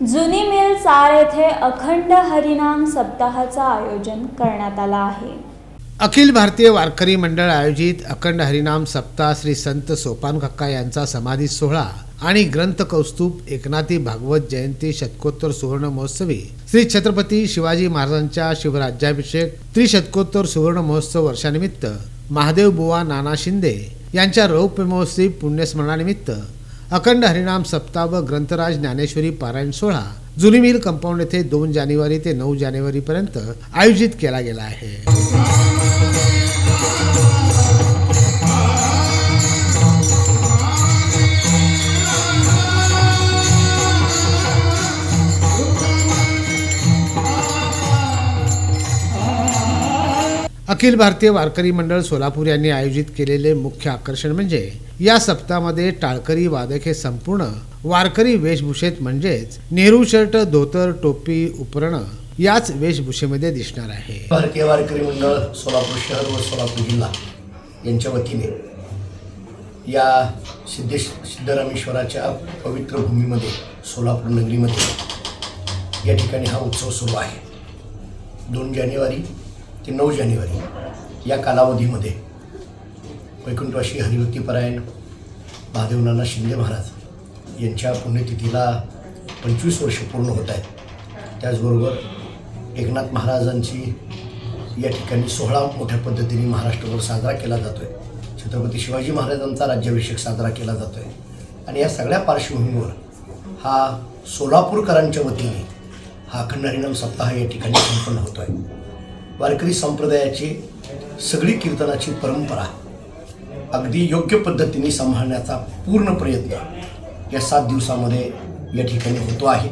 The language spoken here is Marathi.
जुनी मिल चार येथे अखंड हरिनाम सप्ताहाचं आयोजन करण्यात आलं आहे. अखिल भारतीय वारकरी मंडळ आयोजित अखंड हरिनाम सप्ताह श्री संत सोपान कक्का यांचा समाधी सोहळा आणि ग्रंथ कौस्तुभ एकनाथी भागवत जयंती शतकोत्तर सुवर्ण महोत्सवी श्री छत्रपती शिवाजी महाराजांच्या शिवराज्याभिषेक त्रिशतकोत्तर सुवर्ण महोत्सव वर्षानिमित्त महादेव बुवा नाना शिंदे यांच्या रौप्य महोत्सवी पुण्यस्मरणानिमित्त अखंड हरिनाम सप्ताह व ग्रंथराज ज्ञानेश्वरी पारायण सोहळा जुनी मिल कंपाऊंड येथे दोन जानेवारी ते नऊ जानेवारी पर्यंत आयोजित केला गेला आहे. अखिल भारतीय वारकरी मंडळ सोलापूर यांनी आयोजित केलेले मुख्य आकर्षण म्हणजे या सप्ताहामध्ये टाळकरी वादक हे संपूर्ण वारकरी वेशभूषेत म्हणजेच नेहरू शर्ट धोतर टोपी उपरणं याच वेशभूषेमध्ये दिसणार आहे. भारतीय वारकरी मंडळ सोलापूर शहर व सोलापूर जिल्हा यांच्या वतीने या सिद्धेश सिद्धरामेश्वराच्या पवित्र भूमीमध्ये सोलापूर नगरीमध्ये या ठिकाणी हा उत्सव सुरू आहे. दोन जानेवारी ते नऊ जानेवारी या कालावधीमध्ये वैकुंठवाशी हरिभक्तीपरायण महादेवनाना शिंदे महाराज यांच्या पुण्यतिथीला पंचवीस वर्ष पूर्ण होत आहेत. त्याचबरोबर एकनाथ महाराजांची या ठिकाणी सोहळा मोठ्या पद्धतीने महाराष्ट्रभर साजरा केला जातो आहे छत्रपती शिवाजी महाराजांचा राज्याभिषेक साजरा केला जातो आहे आणि या सगळ्या पार्श्वभूमीवर हा सोलापूरकरांच्या वतीने हा अखंड हरिणाम सप्ताह या ठिकाणी संपन्न होतो आहे वारकरी संप्रदायाची सगळी कीर्तनाची परंपरा अगदी योग्य पद्धतीने सांभाळण्याचा पूर्ण प्रयत्न या सात दिवसामध्ये या ठिकाणी होतो आहे.